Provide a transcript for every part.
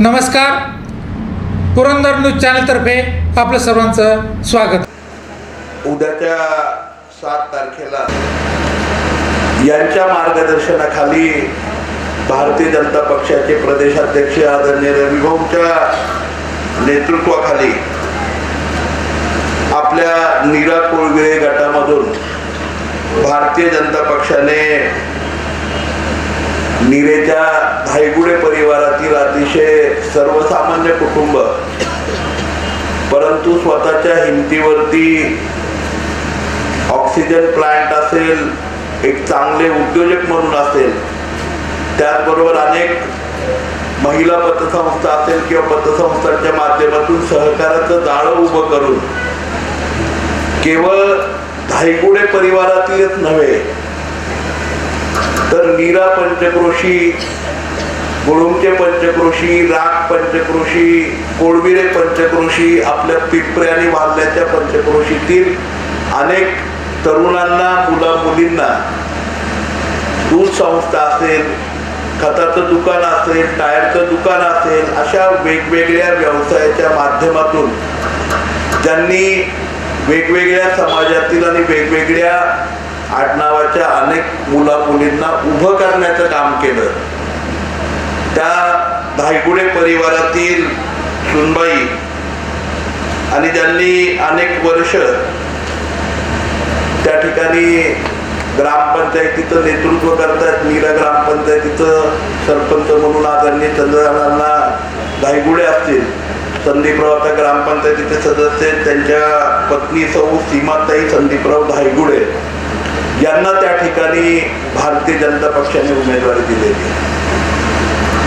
नमस्कार. पुरंदर न्यूज चॅनलतर्फे आपलं सर्वांचं स्वागत. उद्याच्या सात तारखेला यांच्या मार्गदर्शनाखाली भारतीय जनता पक्षाचे प्रदेशाध्यक्ष आदरणीय रविभाऊच्या नेतृत्वाखाली आपल्या नीरा कोळविरे गटामधून भारतीय जनता पक्षाने निरेच्या धायगुडे परिवारातील अतिशय सर्वसामान्य कुटुंब. परंतु स्वतःच्या हिमतीवरती ऑक्सिजन प्लांट असेल एक चांगले उद्योजक म्हणून असेल त्याचबरोबर अनेक महिला पतसंस्था असेल किंवा पतसंस्थांच्या माध्यमातून सहकाराचं जाळं उभं करून केवळ धायगुडे परिवारातीलच नव्हे तर नीरा पंचक्रोशी गुळुंबचे पंचक्रोशी राग पंचक्रोशी कोळविरे पंचक्रोशी आपल्या पिंपरे आणि वाल्याच्या पंचक्रोशीतील अनेक तरुणांना मुला मुलींना दूध संस्था असेल खताचं दुकान असेल टायरचं दुकान असेल अशा वेगवेगळ्या व्यवसायाच्या माध्यमातून ज्यांनी वेगवेगळ्या समाजातील आणि वेगवेगळ्या आडनावाच्या अनेक मुला मुलींना उभं करण्याचं काम केलं. त्या धायगुडे परिवारातील सुनबाई आणि ज्यांनी अनेक वर्ष त्या ठिकाणी ग्रामपंचायतीचं नेतृत्व करतात नीरा ग्रामपंचायतीचं सरपंच म्हणून आदरणीय चंद्रनारांना धायगुडे असतील संदीपराव आता ग्रामपंचायतीचे सदस्य त्यांच्या पत्नी सौ सीमाताई संदीपराव धायगुडे यांना त्या ठिकाणी भारतीय जनता पक्षाने उमेदवारी दिलेली.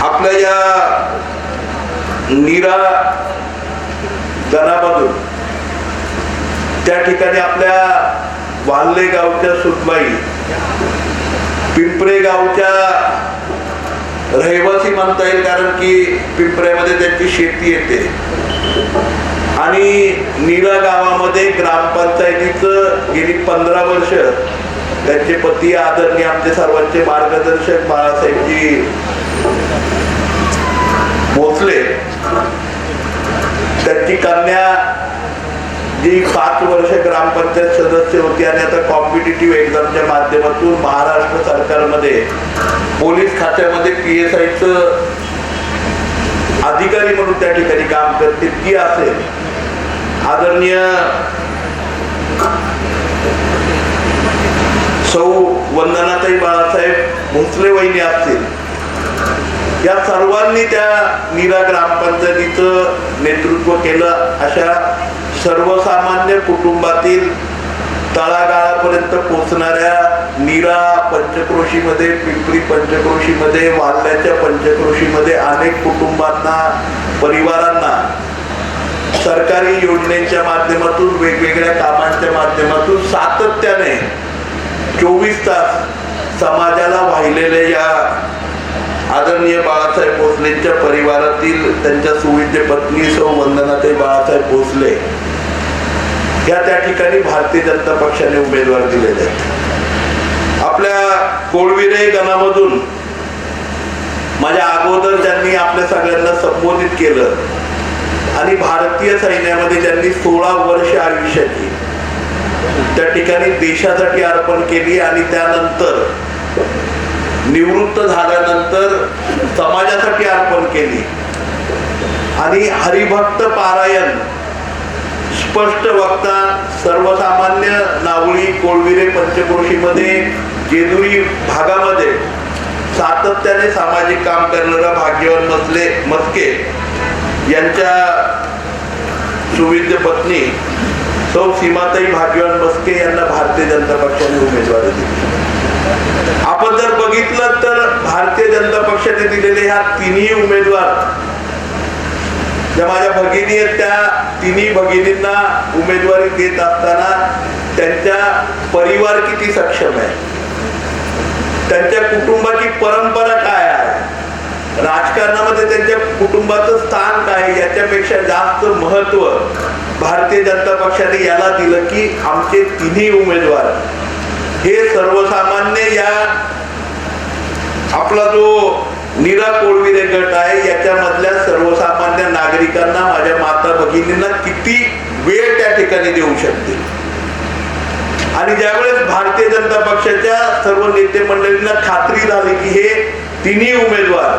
आपल्या या नीरा गणामधून त्या ठिकाणी आपल्या वाल्ले गावच्या सुतबाई पिंपरे गावच्या रहिवासी म्हणता येईल कारण की पिंपऱ्यामध्ये त्यांची शेती येते. आणि नीरा गावामध्ये ग्रामपंचायतीचं गेली पंधरा वर्ष त्यांचे पती आदरणीय आमचे सर्वांचे मार्गदर्शक बाळासाहेबजी भोसले. त्यांची कन्या जी पाच वर्ष ग्रामपंचायत सदस्य होती आणि आता कॉम्पिटेटिव्ह एक्झामच्या माध्यमातून महाराष्ट्र सरकारमध्ये पोलीस खात्यामध्ये पी एस आयचं अधिकारी म्हणून त्या ठिकाणी काम करते. ती असेल. आदरणीय सौ वंदनाताई बाळासाहेब भोसले वहिनी असतील. या सर्वांनी त्या नीरा ग्रामपंचायतीचं नेतृत्व केलं. अशा सर्वसामान्य कुटुंबातील तळागाळापर्यंत पोचणाऱ्या नीरा पंचक्रोशीमध्ये पिंपरी पंचक्रोशीमध्ये वाल्ल्याच्या पंचक्रोशीमध्ये अनेक कुटुंबांना परिवारांना सरकारी योजनेच्या माध्यमातून वेगवेगळ्या कामांच्या माध्यमातून सातत्याने चोवीस तास समाजाला वाहिलेले या आदरणीय बाळासाहेब भोसलेंच्या परिवारातील त्यांच्या सुविद्य पत्नी सौ वंदनाताई बाळासाहेब भोसले या त्या ठिकाणी भारतीय जनता पक्षाने उमेदवार दिलेले आहेत. आपल्या कोळविरे गणामधून माझ्या अगोदर ज्यांनी आपल्या सगळ्यांना संबोधित केलं आणि भारतीय सैन्यामध्ये ज्यांनी सोळा वर्ष आयुष्याची त्या ठिकाणी देशासाठी अर्पण केली आणि त्यानंतर निवृत्त झाल्यानंतर समाजासाठी अर्पण केली. आणि हरिभक्त पारायण स्पष्ट वक्ता सर्वसामान्य नावळी कोळविरे पंचक्रोशीमध्ये जेजुरी भागामध्ये सातत्याने सामाजिक काम करणारा भाग्यवान मसले मस्के यांच्या सुविद्य पत्नी सौ सीमाताई भाग्यवान बसके यांना भारतीय जनता पक्षाने उमेदवारी दिली आपण जर बघितलं तर भारतीय जनता पक्षाने दिलेले ह्या तिन्ही उमेदवार ज्या माझ्या भगिनी आहेत त्या तिन्ही भगिनींना उमेदवारी देत असताना त्यांच्या परिवार किती सक्षम आहे? त्यांच्या कुटुंबाची परंपरा काय आहे? राजकारणामध्ये त्यांच्या कुटुंबाचं स्थान काय आहे? याच्यापेक्षा जास्त महत्त्व भारतीय जनता पक्षाने याला दिलं की आमचे तिन्ही उमेदवार हे सर्वसामान्य या आपला जो नीरा कोळविरे गट आहे याच्यामधल्या सर्वसामान्य नागरिकांना माझ्या माता भगिनींना किती वेळ त्या ठिकाणी देऊ शकते आणि ज्यावेळेस भारतीय जनता पक्षाच्या सर्व नेते मंडळींना खात्री झाली की हे तिन्ही उमेदवार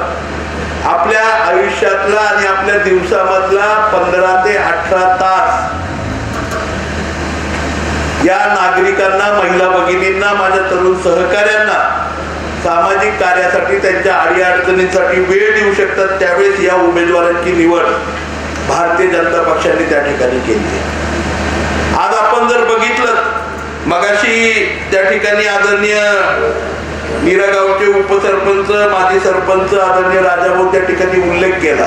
आपल्या आयुष्यातला आणि आपल्या दिवसामधला पंधरा ते अठरा तास या नागरिकांना महिला भगिनींना माझ्या तरुण सहकाऱ्यांना सामाजिक कार्यासाठी त्यांच्या अडीअडचणींसाठी वेळ देऊ शकतात त्यावेळेस या उमेदवारांची निवड भारतीय जनता पक्षाने त्या ठिकाणी केली आहे. आज आपण जर बघितलं मगाशी त्या ठिकाणी आदरणीय नीरा गावचे उपसरपंच माजी सरपंच आदरणीय राजाभाऊ त्या ठिकाणी उल्लेख केला.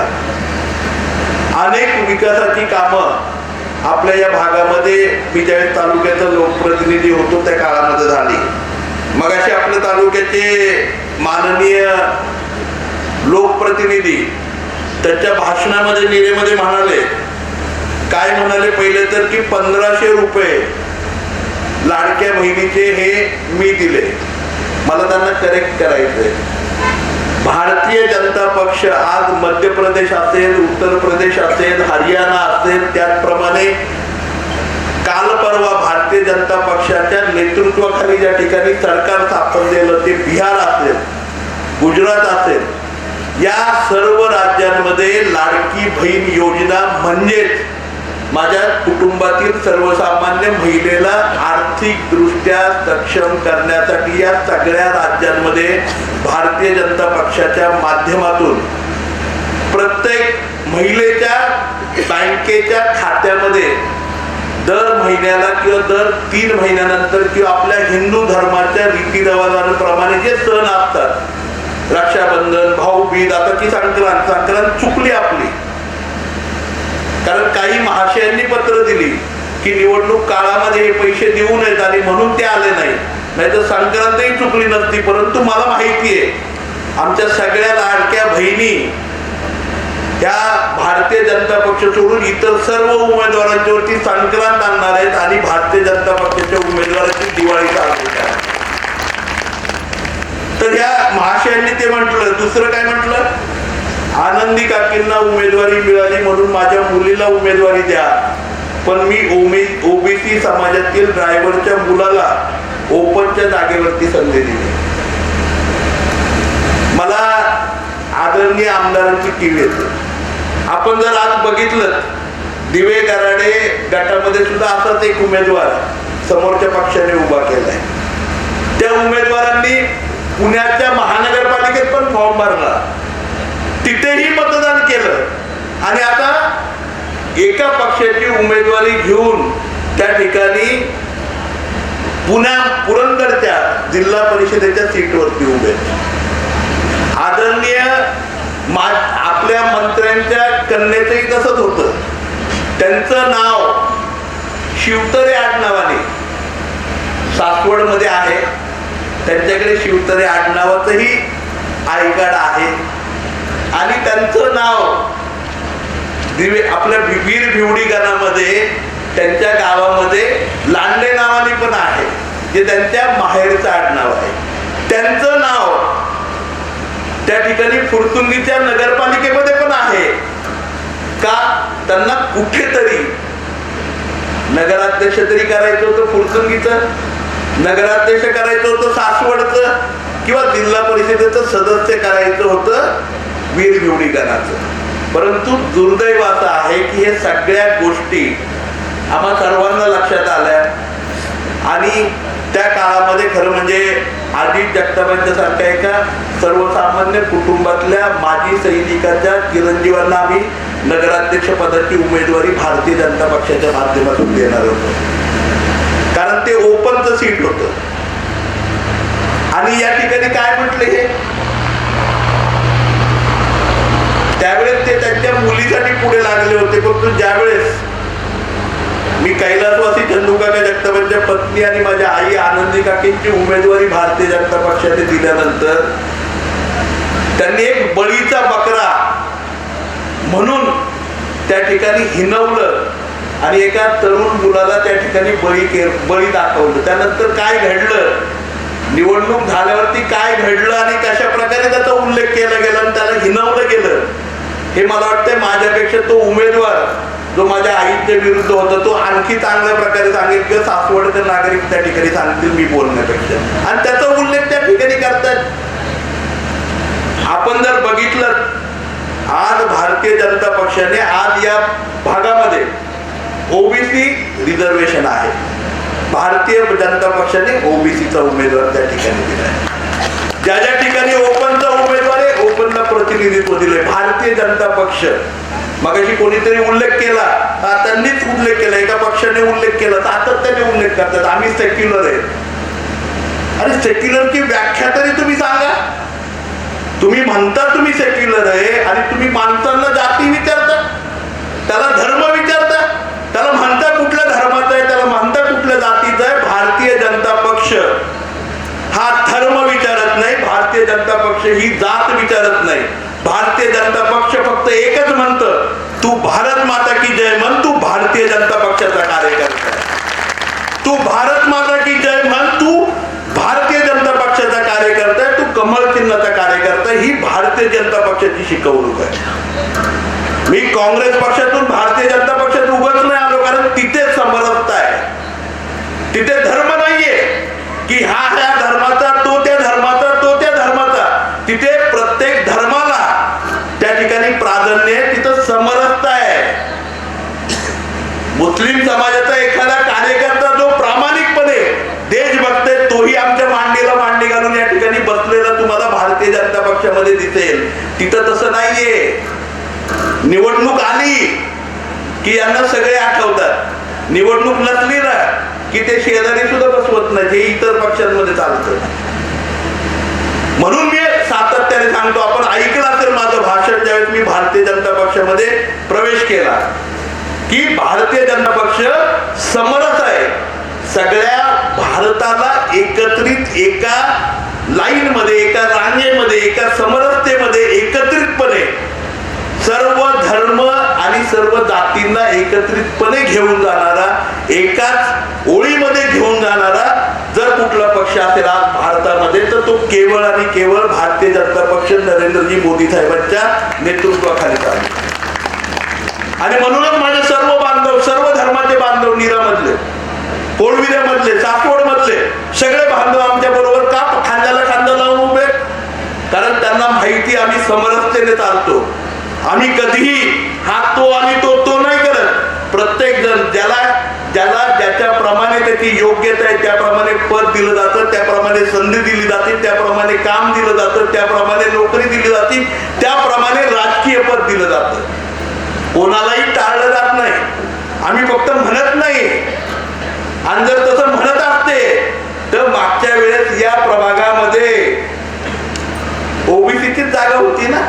अनेक विकासाची कामं आपल्या या भागामध्ये मी ज्यावेळेस तालुक्याचा लोकप्रतिनिधी होतो त्या काळामध्ये झाली. मग असे आपल्या तालुक्याचे माननीय लोकप्रतिनिधी त्याच्या भाषणामध्ये निरेमध्ये म्हणाले काय म्हणाले? पहिले तर की पंधराशे रुपये लाडक्या बहिणीचे हे मी दिले. मला त्यांना करेक्ट करायचंय. भारतीय जनता पक्ष आज मध्य प्रदेश असेल उत्तर प्रदेश असेल हरियाणा असेल त्याचप्रमाणे काल परवा भारतीय जनता पक्षाच्या नेतृत्वाखाली ज्या ठिकाणी सरकार स्थापन ते बिहार असेल गुजरात असेल या सर्व राज्यांमध्ये लाडकी बहीण योजना म्हणजेच माझ्या कुटुंबातील सर्वसामान्य महिलेला आर्थिक दृष्ट्या सक्षम करण्यासाठी या सगळ्या राज्यांमध्ये भारतीय जनता पक्षाच्या माध्यमातून प्रत्येक महिलेच्या बँकेच्या खात्यामध्ये दर महिन्याला किंवा दर तीन महिन्यानंतर किंवा आपल्या हिंदू धर्माच्या रीतिरिवाजांप्रमाणे जे सण असतात रक्षाबंधन भाऊबीज आता की संक्रांत संक्रांत चुकली आपण. कारण काही महाशयांनी पत्र दिली की निवडणूक काळामध्ये हे पैसे देऊ नयेत आणि म्हणून ते आले नाही नाहीतर संक्रांतही चुकली नसती परंतु मला माहिती आहे आमच्या सगळ्या लाडक्या बहिणी त्या भारतीय जनता पक्ष सोडून इतर सर्व उमेदवारांच्या वरती संक्रांत आणणार आहेत आणि भारतीय जनता पक्षाच्या उमेदवाराची दिवाळी काढणार तर ह्या महाशयांनी ते म्हटलं दुसरं काय म्हटलं? आनंदी काकींना उमेदवारी मिळाली म्हणून माझ्या मुलीला उमेदवारी द्या. पण मी ओमे ओबीसी समाजातील ड्रायव्हरच्या मुलाला ओपनच्या जागेवरती संधी दिली. मला आदरणीय आमदारांची कीव येते. आपण जर आज बघितलं दिवे गराडे गटामध्ये सुद्धा असाच एक उमेदवार समोरच्या पक्षाने उभा केलाय. त्या उमेदवारांनी पुण्याच्या महानगरपालिकेत पण फॉर्म भरला. तिथेही मतदान केलं. आणि आता एका पक्षाची उमेदवारी घेऊन त्या ठिकाणी पुण्या पुरंदरच्या जिल्हा परिषदेच्या सीटवरती उभे. आदरणीय मा आपल्या मंत्र्यांच्या कन्याचंही तसंच होतं. त्यांचं नाव शिवतरे आडनावाने सासवडमध्ये आहे. त्यांच्याकडे शिवतरे आडनावाचंही आय कार्ड आहे. आणि त्यांचं नाव दिवे आपल्या वीर भिवडी गणामध्ये त्यांच्या गावामध्ये लांडे नावाने पण आहे जे त्यांच्या माहेरचं आडनाव आहे. त्यांचं नाव त्या ठिकाणी फुरतुंगीच्या नगरपालिकेमध्ये पण आहे. का? त्यांना कुठेतरी नगराध्यक्ष तरी करायचं होतं फुरतुंगीचं नगराध्यक्ष करायचं होतं सासवडचं किंवा जिल्हा परिषदेचं सदस्य करायचं होतं वीर भिवडी परंतु दुर्दैव असं आहे की हे सगळ्या गोष्टी आम्हा सर्वांना लक्षात आल्या. आणि त्या काळामध्ये खरं म्हणजे आधी जगतापांच्या सारख्या एका सर्वसामान्य कुटुंबातल्या माजी सैनिकाच्या चिरंजीवांना आम्ही नगराध्यक्ष पदाची उमेदवारी भारतीय जनता पक्षाच्या माध्यमातून देणार होतो. कारण ते ओपनचं सीट होतं. आणि या ठिकाणी काय म्हटले हे त्यावेळेस ते त्यांच्या मुलीसाठी पुढे लागले होते परंतु ज्यावेळेस मी कैलासवासी चंदूकाका जगतापांच्या पत्नी आणि माझ्या आई आनंदी काकींची उमेदवारी भारतीय जनता पक्षाने दिल्यानंतर त्यांनी एक बळीचा बकरा म्हणून त्या ठिकाणी हिनवलं आणि एका तरुण मुलाला त्या ठिकाणी बळी के बळी दाखवलं. त्यानंतर काय घडलं? निवडणूक झाल्यावरती काय घडलं आणि कशा प्रकारे त्याचा उल्लेख केला गेला आणि त्याला हिनवलं गेलं? हे मला वाटतं माझ्यापेक्षा तो उमेदवार जो माझ्या आईच्या विरुद्ध होता तो आणखी चांगल्या प्रकारे सांगेल किंवा सासवडकर नागरिक त्या ठिकाणी सांगतील मी बोलण्यापेक्षा. आणि त्याचा उल्लेख त्या ठिकाणी करतात आपण जर बघितलं आज भारतीय जनता पक्षाने आज या भागामध्ये ओबीसी रिझर्वेशन आहे. भारतीय जनता पक्षाने ओबीसीचा उमेदवार त्या ठिकाणी दिलाय. ज्या ज्या ठिकाणी ओपनचा उमेदवार आहे ओपनला प्रतिनिधित्व दिले भारतीय जनता पक्ष. मगाशी कोणीतरी उल्लेख केला. त्यांनीच उल्लेख केला. एका पक्षाने उल्लेख केला. सातत्याने उल्लेख करतात. आम्ही सेक्युलर आहे. अरे सेक्युलरची व्याख्या तरी तुम्ही सांगा. तुम्ही म्हणता तुम्ही सेक्युलर आहे आणि तुम्ही माणसांना जाती विचारता. त्याला धर्म विचारता. त्याला म्हणता कुठल्या धर्माचा आहे? त्याला म्हणता कुठल्या जातीचा आहे? भारतीय जनता पक्ष. हा धर्म विचारत भारतीय जनता पक्ष ही जात विचारत नाही. भारतीय जनता पक्ष फक्त एकच म्हणतं तू भारत माता की जय म्हण तू भारतीय जनता पक्षाचा कार्यकर्ता तू भारत माता की जय म्हण तू भारतीय जनता पक्षाचा कार्यकर्ता तू कमळ चिन्हाचा कार्यकर्ता ही भारतीय जनता पक्षाची शिकवणूक आहे. मी काँग्रेस पक्षातून भारतीय जनता पक्षात उभंच नाही ठिकाणी तिथं समरसता आहे. मुस्लिम समाजाचा एखादा कार्यकर्ता जो प्रामाणिकपणे देशभक्त आहे तोही आमच्या मांडीला मांडी घालून या ठिकाणी बसलेला तुम्हाला भारतीय जनता पक्षामध्ये दिसेल. तिथं तसं नाहीये. निवडणूक आली की यांना सगळे आठवतात. निवडणूक नसली ना की ते शेजारी सुद्धा बसवत नाही. हे इतर पक्षांमध्ये चालतं. म्हणून मी सातत्याने सांगतो आपण ऐकलं तर माझं भाषण ज्यावेळेस मी भारतीय जनता पक्षामध्ये प्रवेश केला की भारतीय जनता पक्ष समरस आहे. सगळ्या भारताला एकत्रित एका लाईन मध्ये एका रांगेमध्ये एका समरसतेमध्ये एकत्रितपणे सर्व धर्म आणि सर्व जातींना एकत्रितपणे घेऊन जाणारा एकाच ओळीमध्ये घेऊन जाणारा जर कुठला पक्ष असेल आज भारतामध्ये तर तो केवळ भारतीय जनता पक्ष नरेंद्रजी मोदी साहेबांच्या नेतृत्वाखाली चालले आणि म्हणूनच माझे सर्व बांधव सर्व धर्माचे बांधव नीरामधले कोळविऱ्यामधले सासवड मधले सगळे बांधव आमच्या बरोबर का खांद्याला खांदा लावून उभे? कारण त्यांना माहिती आम्ही समरसतेने चालतो. आम्ही कधीही हा तो आणि तो तो नाही करत. प्रत्येक जण ज्याला ज्याच्याप्रमाणे त्याची योग्यता आहे त्याप्रमाणे पद दिलं जातं त्याप्रमाणे संधी दिली जाते त्याप्रमाणे काम दिलं जातं त्याप्रमाणे नोकरी दिली जाते त्याप्रमाणे राजकीय पद दिलं जातं. कोणालाही टाळलं जात नाही. आम्ही फक्त म्हणत नाही. आणि जर तसं म्हणत असते तर मागच्या वेळेस या प्रभागामध्ये ओबीसीचीच जागा होती ना?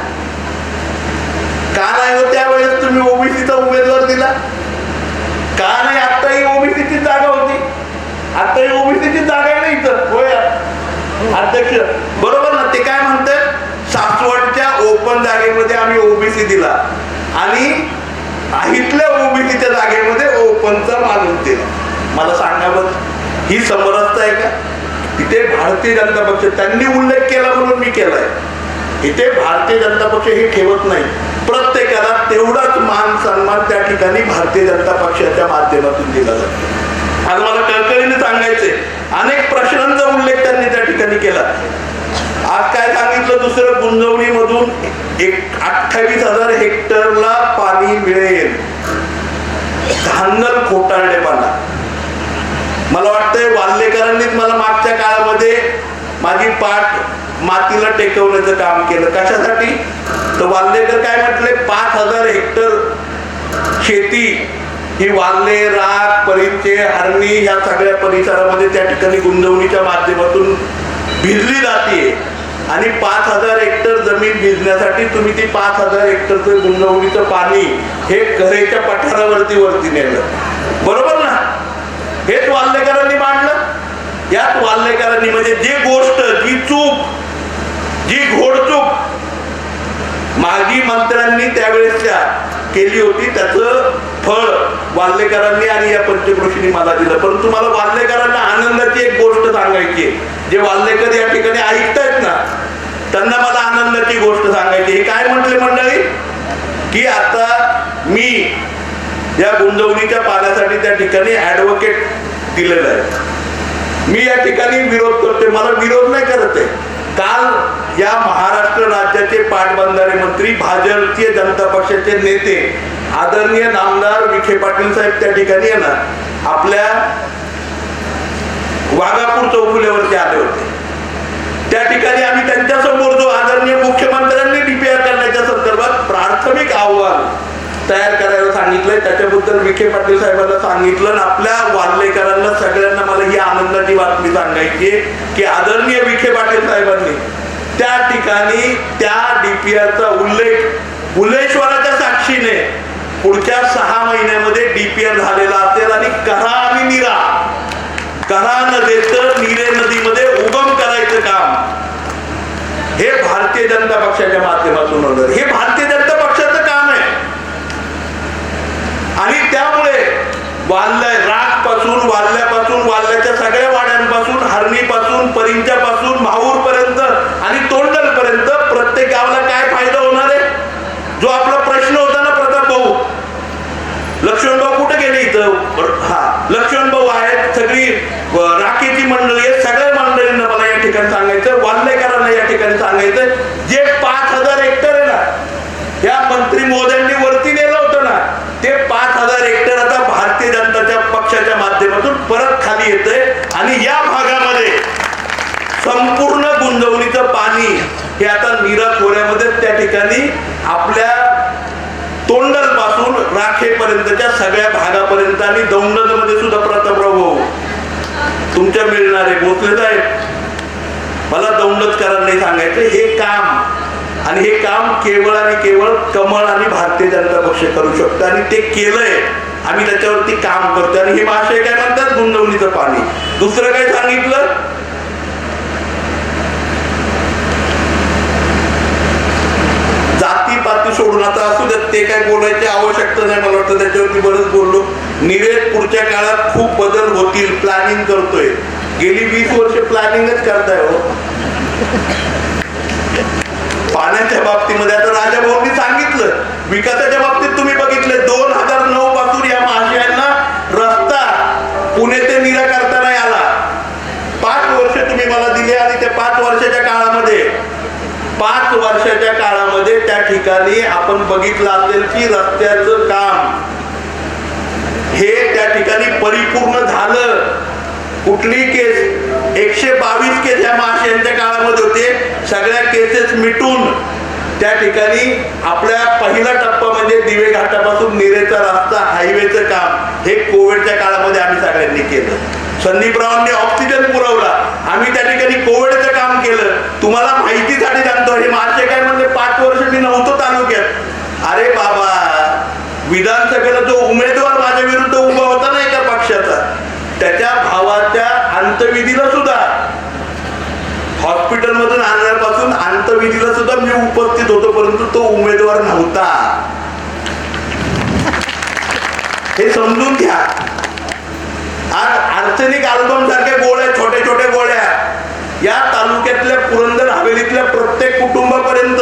का नाही हो त्यावेळेस तुम्ही ओबीसीचा उमेदवार दिला? का नाही? आत्ताही ओबीसीची जागा होती. आत्ताही ओबीसीची जागा आहे ना इथं? होय अध्यक्ष बरोबर ना? ते काय म्हणतात सासवडच्या ओपन जागेमध्ये आम्ही ओबीसी दिला आणि इथल्या ओबीसीच्या जागेमध्ये ओपनचा माणूस दिला. मला सांगा ही समरसता आहे का? इथे भारतीय जनता पक्ष त्यांनी उल्लेख केला म्हणून मी केलाय. इथे भारतीय जनता पक्ष हे ठेवत नाही. प्रत्येकाला तेवढाच मान सन्मान त्या ठिकाणी भारतीय जनता पक्षाच्या माध्यमातून दिला जातो. आज मला कळकळीने सांगायचे अनेक प्रश्नांचा उल्लेख त्यांनी त्या ठिकाणी केला. आज काय सांगितलं दुसरं? गुंजवणी मधून एक अठ्ठावीस हजार हेक्टरला पाणी मिळेल. धांदल खोटारडेपणा. मला वाटतंय वाल्लेकरांनीच मला मागच्या काळामध्ये माझी पाठ मातीला टेकवण्याचं काम केलं. कशासाठी? तर वाल्लेकर काय म्हटले? पाच हजार हेक्टर शेती ही वाल्ले राग परिचे हरणी ह्या सगळ्या परिसरामध्ये त्या ठिकाणी गुंतवणीच्या माध्यमातून भिजली जाते आणि पाच हजार हेक्टर जमीन भिजण्यासाठी तुम्ही ती पाच हजार हेक्टरचं गुंतवणीचं पाणी हे घरेच्या पठारावरती वरती नेलं. बरोबर ना? हेच वाल्लेकरांनी मांडलं. याच वाल्लेकरांनी म्हणजे जी गोष्ट जी चूक जी घोडचूक माजी मंत्र्यांनी त्यावेळेसच्या केली होती त्याचं फळ वाल्लेकरांनी आणि या पंचकृषीने मला दिलं. परंतु मला वाल्लेकरांना आनंदाची एक गोष्ट सांगायची आहे. जे वाल्लेकर या ठिकाणी ऐकतायत ना त्यांना मला आनंदाची गोष्ट सांगायची हे काय म्हटले मंडळी? की आता मी या गुंजवणीच्या पाण्यासाठी त्या ठिकाणी ऍडव्होकेट दिलेलं आहे. मी या ठिकाणी विरोध करतोय. मला विरोध नाही करत आहे. काल या महाराष्ट्र राज्याचे पाटबंधारे मंत्री भारतीय जनता पक्षाचे नेते आदरणीय नामदार विखे पाटील साहेब त्या ठिकाणी येणार. आपल्या वाघापूर चौफुल्यावरती आले होते. त्या ठिकाणी आम्ही त्यांच्यासमोर जो आदरणीय मुख्यमंत्र्यांनी डीपीआर करण्याच्या संदर्भात प्राथमिक अहवाल तयार करायला सांगितलंय. त्याच्याबद्दल विखे पाटील साहेबांना सांगितलं आणि आपल्या वाल्लेकरांना सगळ्यांना मला ही आनंदाची बातमी सांगायची की आदरणीय विखे पाटील साहेबांनी त्या ठिकाणी त्या डीपीआरचा उल्लेख उल्लेश्वराच्या साक्षीने पुढच्या सहा महिन्यामध्ये डीपीआर झालेला असेल आणि करा आणि निरा. करा नदीचं निरे नदीमध्ये उगम करायचं काम. हे भारतीय जनता पक्षाच्या माध्यमातून होणार. हे भारतीय जनता पक्षाचं काम आहे. आणि त्यामुळे वाल्ल्या रागपासून वाल्ल्यापासून वाल्ल्याच्या सगळ्या वाड्यांपासून हरणीपासून परिंच्यापासून माहूर पर्यंत आणि तोंडल पर्यंत प्रत्येक गावाला काय फायदा होणार आहे जो आपला प्रश्न होता ना प्रताप भाऊ लक्ष्मण भाऊ कुठे गेले इथं हा लक्ष्मण भाऊ आहेत सगळी अ, राखेची मंडळी आहेत सगळ्या मंडळींना मला या ठिकाणी सांगायचं वाल्लेकरांना या ठिकाणी सांगायचं जे पाच हजार हेक्टर आहे ना या मंत्री मोदयांनी वरती नेलं होतं ना ते पाच हजार हेक्टर आता भारतीय जनताच्या पक्षाच्या माध्यमातून परत खाली येतंय आणि या भागामध्ये संपूर्ण गुंजवणीचं पाणी हे आता नीरा खोऱ्यामध्ये त्या ठिकाणी आपल्या तोंडलपासून राखेपर्यंतच्या सगळ्या भागापर्यंत आणि दौंडलमध्ये सुद्धा प्रतापराव तुमच्या मिळणारे भोसले साहेब मला दौंडतकरांनी सांगायचं हे काम आणि हे काम केवळ आणि केवळ कमळ आणि भारतीय जनता पक्ष करू शकतो आणि ते केलंय. आम्ही त्याच्यावरती काम करतो आणि हे महाशय काय म्हणतात गुंडवणीचं पाणी. दुसरं काय सांगितलं? जाती पाती सोडून आता असू देत ते काय बोलायची आवश्यकता नाही मला वाटतं. त्याच्यावरती बरंच बोललो. निरेत पुढच्या काळात खूप बदल होतील प्लॅनिंग करतोय. गेली वीस वर्ष प्लॅनिंगच करताय हो. पाण्याच्या बाबतीमध्ये आता राजा भाऊंनी सांगितलं. विकासाच्या बाबतीत तुम्ही बघितले दोन हजार नऊ पासून या महाशयांना रस्ता पुणे ते नीरा करता नाही आला पाच वर्ष तुम्ही मला दिले आणि त्या पाच वर्षाच्या काळामध्ये. पाच वर्षाच्या काळामध्ये त्या ठिकाणी आपण बघितलं असेल की रस्त्याचं काम हे त्या ठिकाणी परिपूर्ण झालं. कुठली केस? एकशे बावीस केस या महाशयांच्या काळामध्ये होते. सगळ्या केसेस मिटून त्या ठिकाणी आपल्या पहिला टप्पा म्हणजे दिवे घाटापासून निरेचा रस्ता हायवेचं काम हे कोविडच्या काळामध्ये आम्ही सगळ्यांनी केलं. संदीपरावांनी ऑक्सिजन पुरवला. आम्ही त्या ठिकाणी कोविडचं काम केलं. तुम्हाला माहितीसाठी सांगतो हे मागचे काय म्हणजे पाच वर्ष मी नव्हतो तालुक्यात. अरे बाबा विधानसभेला जो उमेदवार माझ्या विरुद्ध उभा होता ना एका पक्षाचा त्याच्या भावाच्या अंतविधीला सुद्धा हॉस्पिटल मधून आणण्यापासून अंतविधीला सुद्धा मी उपस्थित होतो परंतु तो उमेदवार नव्हता. हे समजून घ्या. आज आर्सेनिक अल्बम सारख्या गोळ्या तालुक्यातल्या पुरंदर हवेलीतल्या प्रत्येक कुटुंबापर्यंत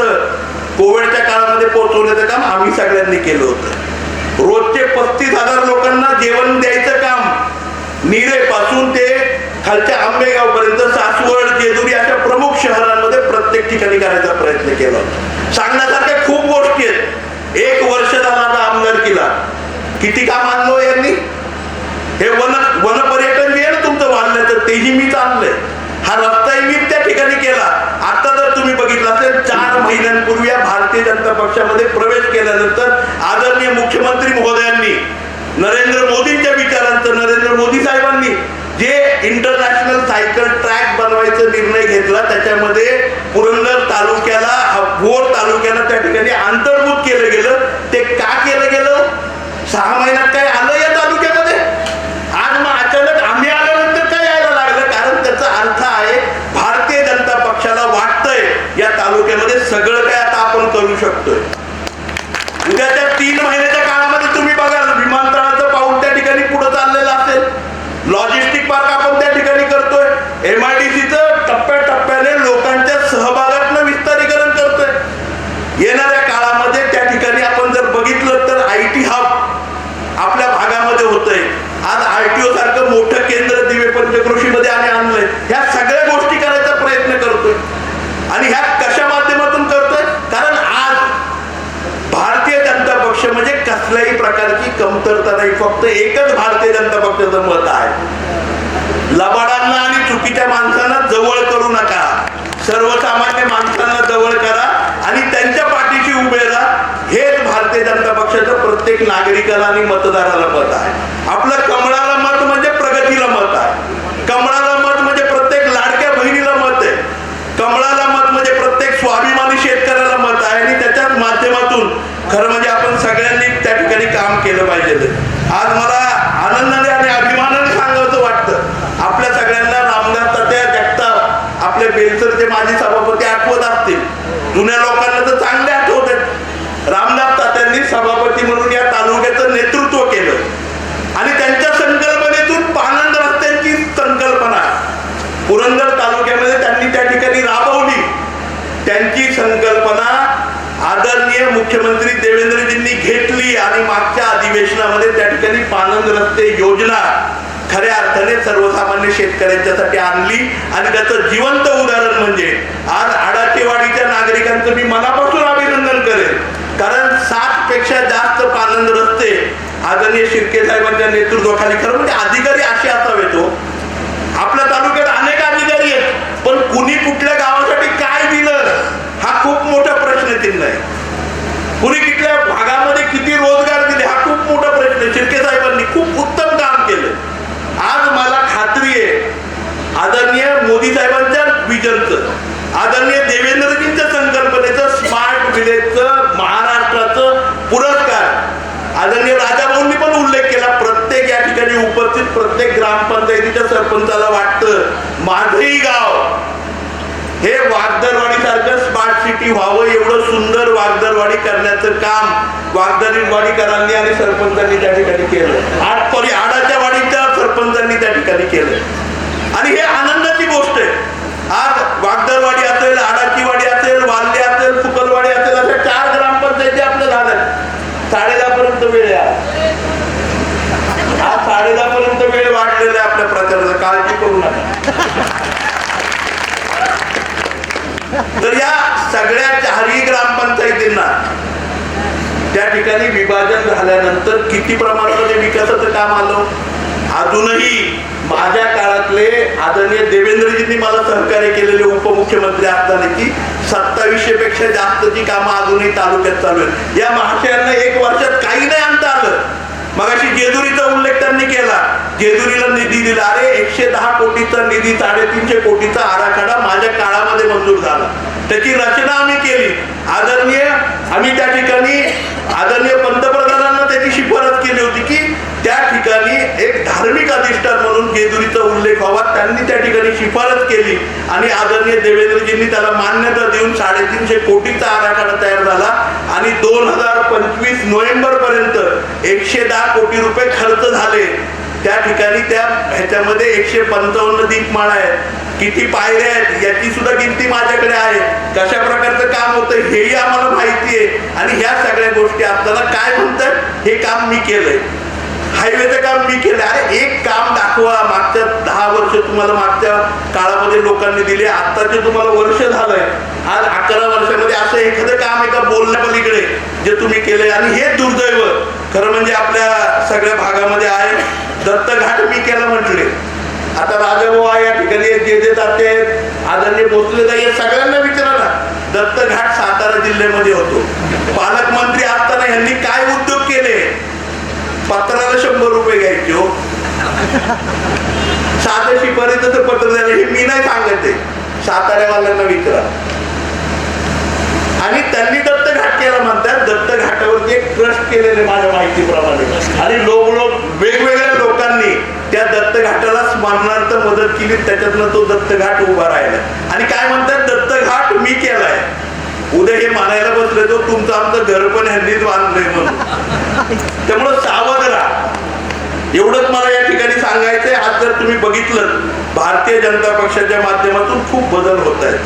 कोविडच्या काळामध्ये पोहोचवण्याचं काम आम्ही सगळ्यांनी केलं होतं. रोजचे पस्तीस हजार लोकांना जेवण द्यायचं काम निरे पासून ते खालच्या आंबेगाव पर्यंत सासवड जेजुरी अशा प्रमुख शहरांमध्ये प्रत्येक ठिकाणी करायचा प्रयत्न केला सांगण्यासारख्या खूप गोष्टी आहेत. एक वर्ष झाला आता आमदारकीला किती काम आणलो हो यांनी? हे वन वन पर्यटन जे आहे ना तुमचं वाढल्याचं तेही मी आणलंय. हा रस्ताही मी त्या ठिकाणी केला. आता जर तुम्ही बघितलं असेल चार महिन्यांपूर्वी या भारतीय जनता पक्षामध्ये प्रवेश केल्यानंतर आदरणीय मुख्यमंत्री महोदयांनी नरेंद्र मोदींच्या विचारांचं नरेंद्र मोदी साहेबांनी जे इंटरनॅशनल सायकल ट्रॅक बनवायचा निर्णय घेतला त्याच्यामध्ये पुरंदर तालुक्याला भोर तालुक्याला त्या ठिकाणी अंतर्भूत केलं गेलं. ते का केलं गेलं? सहा महिन्यात काय आलं येतं तालुक्यामध्ये आज मग अचानक आम्ही आल्यानंतर काय यायला लागलं कारण त्याचा अर्थ आहे भारतीय जनता पक्षाला वाटतंय या तालुक्यामध्ये सगळं काय आता आपण करू शकतोय. नाही फक्त एकच भारतीय जनता पक्षाचं मत आहे. लबाडांना आणि चुकीच्या माणसांना जवळ करू नका. सर्वसामान्य माणसांना जवळ करा आणि त्यांच्या पाठीशी उभे राहा. हेच भारतीय जनता पक्षाचं प्रत्येक नागरिकाला आणि मतदाराला मत आहे. आपलं कमळाला मत म्हणजे प्रगतीला मत आहे कमळाला मत म्हणजे प्रत्येक लाडक्या बहिणीला मत आहे कमळाला मत म्हणजे प्रत्येक स्वाभिमानी शेतकऱ्याला मत आहे आणि त्याच्याच माध्यमातून खरं म्हणजे आपण सगळ्यांनी त्या ठिकाणी काम केलं पाहिजे आज मला आनंदाने आणि अभिमानाने सांगावं वाटतं आपल्या सगळ्यांना रामदास तात्या जगताप आपले बेलसरचे माजी सभापती आठवत असतील जुन्या लोकांना तर चांगले आठवत आहेत रामदास तात्यांनी सभापती म्हणून या तालुक्याचं नेतृत्व केलं आणि त्यांच्या संकल्पनेतून पानंद रस्त्यांची संकल्पना पुरंदर तालुक्यामध्ये त्यांनी त्या ठिकाणी राबवली त्यांची संकल्पना आदरणीय मुख्यमंत्री देवेंद्रजींनी घेतली आणि मागच्या अधिवेशनामध्ये त्या ठिकाणी पानंद रस्ते योजना खऱ्या अर्थाने सर्वसामान्य शेतकऱ्यांच्यासाठी आणली आणि त्याचं जिवंत उदाहरण म्हणजे आज आडाचेवाडीच्या नागरिकांचं मी मनापासून अभिनंदन करेन. कारण सात पेक्षा जास्त पालन रस्ते आदरणीय शिर्के साहेबांच्या नेतृत्वाखाली खरं म्हणजे अधिकारी असे असावेत हो आपल्या तालुक्यात अनेक अधिकारी आहेत पण कुणी कुठल्या गावासाठी काय दिलं हा खूप मोठा प्रश्न चिन्ह आहे कुणी कुठल्या भागामध्ये किती रोजगार दिले हा खूप मोठा प्रश्न आहे शिर्के साहेबांनी खूप उत्तम काम केलं आज मला खात्री आहे आदरणीय मोदी साहेबांच्या विजनचं आदरणीय देवेंद्रजींच्या संकल्पनेचं स्मार्ट विलेजचं महाराष्ट्राचं पुरस्कार आदरणीय राजाभाऊंनी पण उल्लेख केला प्रत्येक या ठिकाणी उपस्थित प्रत्येक ग्रामपंचायतीच्या सरपंचाला वाटतं माझंही गाव. हे वागदरवाडी सारखं स्मार्ट सिटी व्हावं एवढं सुंदर वागदरवाडी करण्याचं काम वागदरवाडीकरांनी आणि सरपंचांनी त्या ठिकाणी केलं. आठ सॉरी आडाच्या वाडीच्या सरपंचांनी त्या ठिकाणी केलं. आणि हे आनंदाची गोष्ट आहे. आज वागदरवाडी असेल आडाची वाडी असेल वाल्ले असेल सुकलवाडी असेल अशा चार ग्रामपंचायती आपल्या झाल्या साडेदहा पर्यंत वेळ आहे आज साडेदहा पर्यंत वेळ वाढलेला आहे आपल्या प्रचाराचा काळजी करू नका तर या सगळ्या चारही ग्रामपंचायतींना त्या ठिकाणी विभाजन झाल्यानंतर किती प्रमाणामध्ये विकासाचं काम आलं? अजूनही माझ्या काळातले आदरणीय देवेंद्रजींनी मला सहकार्य केलेले उपमुख्यमंत्री असतानाची सत्तावीसशे पेक्षा जास्तची कामं अजूनही तालुक्यात चालू आहेत. या महाशयांना एक वर्षात काही नाही मग अशी जेजुरीचा उल्लेख त्यांनी केला. जेजुरीला निधी दिला. अरे एकशे दहा कोटीचा निधी साडेतीनशे कोटीचा आराखडा माझ्या काळामध्ये मंजूर झाला. त्याची रचना आम्ही केली. आदरणीय आम्ही त्या ठिकाणी आदरणीय पंतप्रधानांना त्याची शिफारस केली होती की त्या ठिकाणी एक धार्मिक अधिष्ठान म्हणून केजुरीचा उल्लेख व्हावा त्यांनी त्या ठिकाणी शिफारस केली. आणि आदरणीय देवेंद्रजींनी त्याला मान्यता देऊन साडेतीनशे कोटीचा आराखडा तयार झाला. आणि दोन हजार पंचवीस नोव्हेंबर पर्यंत एकशे दहा कोटी रुपये खर्च झाले. त्या ठिकाणी त्या ह्याच्यामध्ये एकशे पंचावन्न दीपमाळा आहेत. किती पायऱ्या आहेत याची सुद्धा गिनती माझ्याकडे आहे. कशा प्रकारचं काम होतं हेही आम्हाला माहिती आहे. आणि ह्या सगळ्या गोष्टी आपल्याला काय म्हणतात हे काम मी केलंय. हायवेचं काम मी केलं. अरे एक काम दाखवा. मागच्या दहा वर्ष तुम्हाला मागच्या काळामध्ये लोकांनी दिले. आत्ताचे तुम्हाला वर्ष झालंय. आज अकरा वर्षामध्ये असं एखादं काम एका बोलण्या पलीकडे जे तुम्ही केलंय. आणि हे दुर्दैव. खरं म्हणजे आपल्या सगळ्या भागामध्ये आहे. दत्तघाट मी केला म्हटले. आता राजाभाऊ या ठिकाणी जे जे जाते आदरणीय भोसले जाई सगळ्यांना विचारा ना दत्तघाट सातारा जिल्ह्यामध्ये होतो. पालकमंत्री असताना यांनी काय उद्योग केले? पात्राला शंभर रुपये घ्यायचे हो. साधं शिफारसीचं पत्र झालं हे मी नाही सांगायचे साताऱ्यावाल्यांना विचारा. आणि त्यांनी दत्त घाट केला म्हणतात दत्त घाटावरती एक ट्रस्ट केलेले माझ्या माहितीप्रमाणे. आणि लोक लोक वेगवेगळ्या लोकांनी त्या दत्त घाटाला स्मरणार्थ मदत केली त्याच्यातनं तो दत्त घाट उभा राहिला. आणि काय म्हणतात दत्त घाट मी केलाय. उद्या हे मानायला बसले तो तुमचं आमचं घर पण ह्यांनीच बांधलंय म्हणून. त्यामुळं सावध राहा. एवढंच मला या ठिकाणी सांगायचंय आज जर तुम्ही बघितलं भारतीय जनता पक्षाच्या माध्यमातून खूप बदल होत आहेत.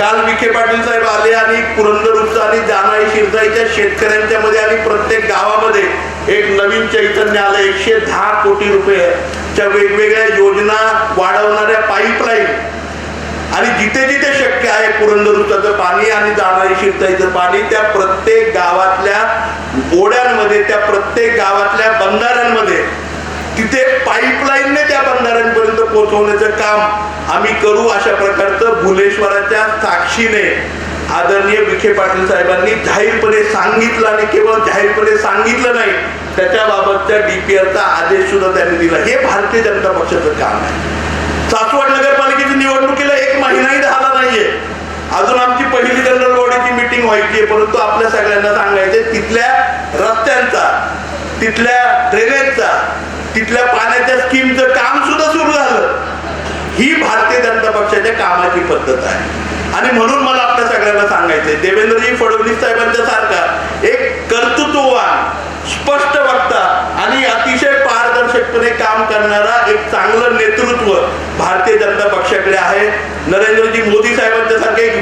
काल विखे पाटील साहेब आले आणि पुरंदर उपसा आणि जानाई शिरसाईच्या शेतकऱ्यांच्या मध्ये आणि प्रत्येक गावामध्ये एक नवीन चैतन्य आलं. एकशे दहा कोटी रुपयेच्या वेगवेगळ्या योजना वाढवणाऱ्या पाईपलाईन आणि जिथे जिथे शक्य आहे पुरंदर पाणी आणि जाणारी शिरताईचं पाणी त्या प्रत्येक गावातल्या ओढ्यांमध्ये त्या प्रत्येक गावातल्या बंधाऱ्यांमध्ये तिथे पाईपलाईनने त्या बंधाऱ्यांपर्यंत पोहोचवण्याचं काम आम्ही करू अशा प्रकारचं भुलेश्वराच्या साक्षीने आदरणीय विखे पाटील साहेबांनी जाहीरपणे सांगितलं आणि केवळ जाहीरपणे सांगितलं नाही त्याच्याबाबतच्या डीपीआरचा आदेश सुद्धा त्यांनी दिला. हे भारतीय जनता पक्षाचं काम आहे. सासवड नगरपालिकेची निवडणूक एक महिनाही झाला नाहीये अजून आमची पहिली जनरल बॉडीची मिटिंग व्हायची आहे परंतु आपल्या सगळ्यांना सांगायचे तिथल्या रस्त्यांचा तिथल्या ड्रेनेजचा तिथल्या पाण्याच्या स्कीमचं काम सुद्धा सुरू झालं. ही भारतीय जनता पक्षाच्या कामाची पद्धत आहे. आणि म्हणून मला आपल्या सगळ्यांना सांगायचंय देवेंद्रजी फडणवीस साहेबांच्या सारखा एक कर्तृत्ववान स्पष्ट वक्ता आणि अतिशय पारदर्शकपणे काम करणारा एक चांगलं नेतृत्व भारतीय जनता पक्षाकडे आहे. नरेंद्रजी मोदी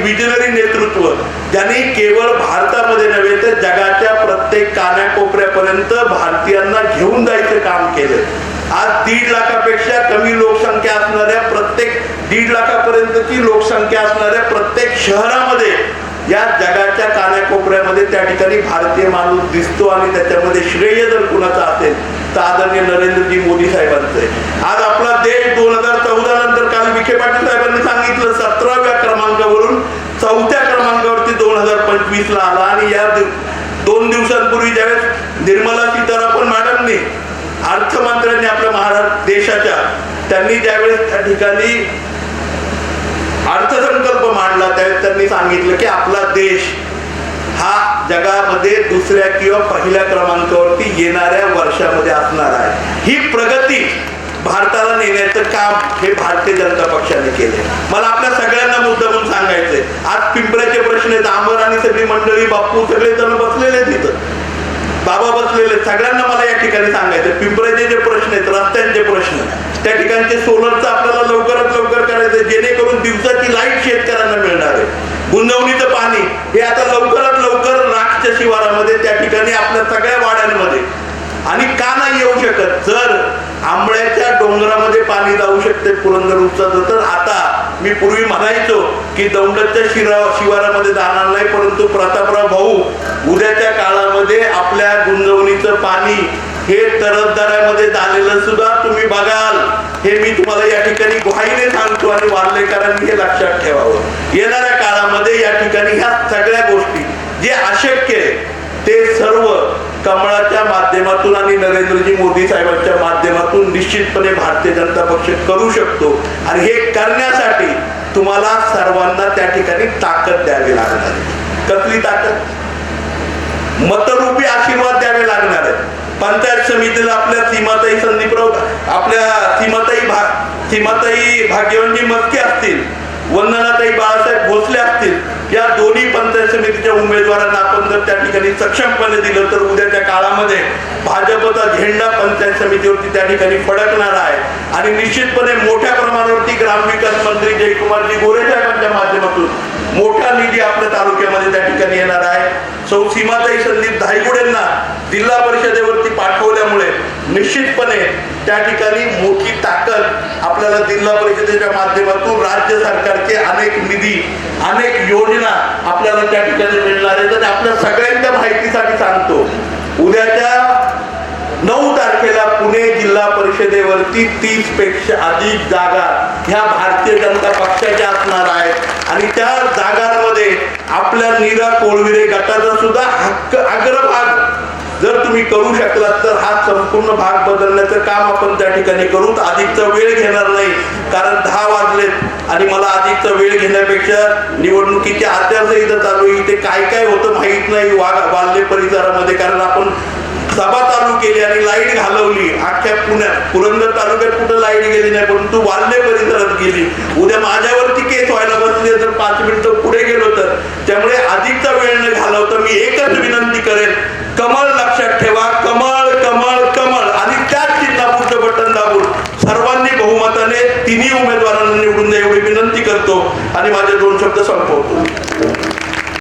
विजनरी नेतृत्व. ज्यांनी केवळ भारतामध्ये नव्हे तर जगाच्या प्रत्येक कानाकोपऱ्यापर्यंत भारतीयांना घेऊन जायचं काम केलं. आज दीड लाखापेक्षा कमी लोकसंख्या असणाऱ्या प्रत्येक दीड लाखापर्यंतची लोकसंख्या असणाऱ्या प्रत्येक शहरामध्ये या जगाच्या कानाकोपऱ्यामध्ये त्या ठिकाणी भारतीय माणूस दिसतो आणि त्याच्यामध्ये श्रेय जर कुणाचा असेल तर आदरणीय नरेंद्रजी मोदी साहेबांचं आहे. आज आपला देश दोन हजार चौदा नंतर काल विखे पाटील साहेबांनी सांगितलं चौथ्या क्रमांकावरती दोन हजार पंचवीस ला आला आणि या दोन दिवसांपूर्वी ज्यावेळेस निर्मला सीतारामन मॅडमनी अर्थमंत्र्यांनी आपल्या महाराष्ट्र देशाच्या त्यांनी ज्यावेळेस त्या ठिकाणी अर्थसंकल्प मांडला त्यावेळेस त्यांनी सांगितलं की आपला देश हा जगामध्ये दुसऱ्या किंवा पहिल्या क्रमांकावरती येणाऱ्या वर्षामध्ये असणार आहे. ही प्रगती भारताला नेण्याचं काम हे भारतीय जनता पक्षाने केले मला आपल्या सगळ्यांना मुद्दा म्हणून सांगायचंय. आज पिंपऱ्याचे प्रश्न आहेत आमर आणि सगळी मंडळी बापू सगळे जण बसलेले आहेत तिथं बाबा बसलेले सगळ्यांना मला या ठिकाणी सांगायचं पिंपऱ्याचे जे प्रश्न आहेत रस्त्यांचे प्रश्न त्या ठिकाणचे सोलरचं आपल्याला लवकरात लवकर करायचं जेणेकरून दिवसाची लाइट शेतकऱ्यांना मिळणार आहे. गुंजवणीचं पाणी हे आता लवकरात लवकर राखच्या शिवारामध्ये त्या ठिकाणी आपल्या सगळ्या वाड्यांमध्ये. आणि का नाही येऊ शकत? जर आंबळ्याच्या डोंगरामध्ये पाणी जाऊ शकते पुरंदर उपसाचं तर. आता मी पूर्वी म्हणायचो की दौंडच्या शिरा शिवारामध्ये जाणार नाही परंतु प्रतापराव भाऊ उद्याच्या काळामध्ये आपल्या गुंजवणीचं पाणी हे तरसदारामध्ये झालेलं सुद्धा तुम्ही बघाल. हे मी तुम्हाला या ठिकाणी ग्वाहीने सांगतो आणि वारलेकरांनी हे लक्षात ठेवावं. येणाऱ्या काळामध्ये या ठिकाणी ह्या सगळ्या गोष्टी जे अशक्य आहे ते सर्व कमळाच्या माध्यमातून आणि नरेंद्रजी मोदी साहेबांच्या माध्यमातून निश्चितपणे भारतीय जनता पक्ष करू शकतो. आणि हे करण्यासाठी तुम्हाला सर्वांना त्या ठिकाणी ताकद द्यावी लागणार आहे. कसली ताकद? मतरूपी आशीर्वाद द्यावे लागणार आहे. पंचायत समितीला आपल्या सीमाताई संदीपराव आपल्या सीमाताई भा सीमाताई भाग्यवंजी मस्के असतील. वंदनाताई बाळासाहेब भोसले असतील या दोन्ही पंचायत समितीच्या उमेदवारांना आपण जर त्या ठिकाणी सक्षमपणे दिलं तर उद्याच्या काळामध्ये भाजपचा झेंडा पंचायत समितीवरती त्या ठिकाणी फडकणार आहे. आणि निश्चितपणे मोठ्या प्रमाणावरती ग्रामविकास मंत्री जयकुमारजी गोरे साहेबांच्या माध्यमातून मोठा निधी आपल्या तालुक्यामध्ये त्या ठिकाणी येणार आहे. सौ सीमाताई संदीप धायगुडेंना जिल्हा परिषदेवरती पाठवल्यामुळे निश्चितपणे त्या ठिकाणी मोठी ताकद आपल्याला जिल्हा परिषदेच्या माध्यमातून राज्य सरकारचे अनेक निधी अनेक योजना आपल्याला त्या ठिकाणी मिळणार आहेत. आणि आपल्या सगळ्यांच्या माहितीसाठी सांगतो उद्याच्या नऊ तारखेला पुणे जिल्हा परिषदेवरती तीसपेक्षा अधिक जागा ह्या भारतीय जनता पक्षाच्या असणार आहेत. आणि त्या जागांमध्ये आपल्या नीरा कोळविरे गटाचा सुद्धा हक्क अग्रभाग जर तुम्ही करू शकलात तर हा संपूर्ण भाग बदलण्याचं काम आपण त्या ठिकाणी करू. तर अधिकचा वेळ घेणार नाही कारण दहा वाजलेत. आणि मला अधिकचा वेळ घेण्यापेक्षा निवडणुकीच्या आचारसंहिता चालू इथे काय काय होतं माहीत नाही वा वाल्ले परिसरामध्ये कारण आपण सभा चालू केली आणि लाइट घालवली. अख्ख्या पुण्यात. पुरंदर तालुक्यात कुठं लाइट गेली नाही परंतु वाल्हे परिसरात गेली. उद्या माझ्यावरती केस व्हायला बसली तर पाच मिनिटं पुढे गेलो तर. त्यामुळे अधिकचा वेळ न घालवता मी एकच विनंती करेन. कमळ लक्षात ठेवा. कमळ कमळ कमळ. आणि त्याच चिन्हापूरचं बटन दाबून सर्वांनी बहुमताने तिन्ही उमेदवारांना निवडून द्या एवढी विनंती करतो. आणि माझे दोन शब्द संपवतो.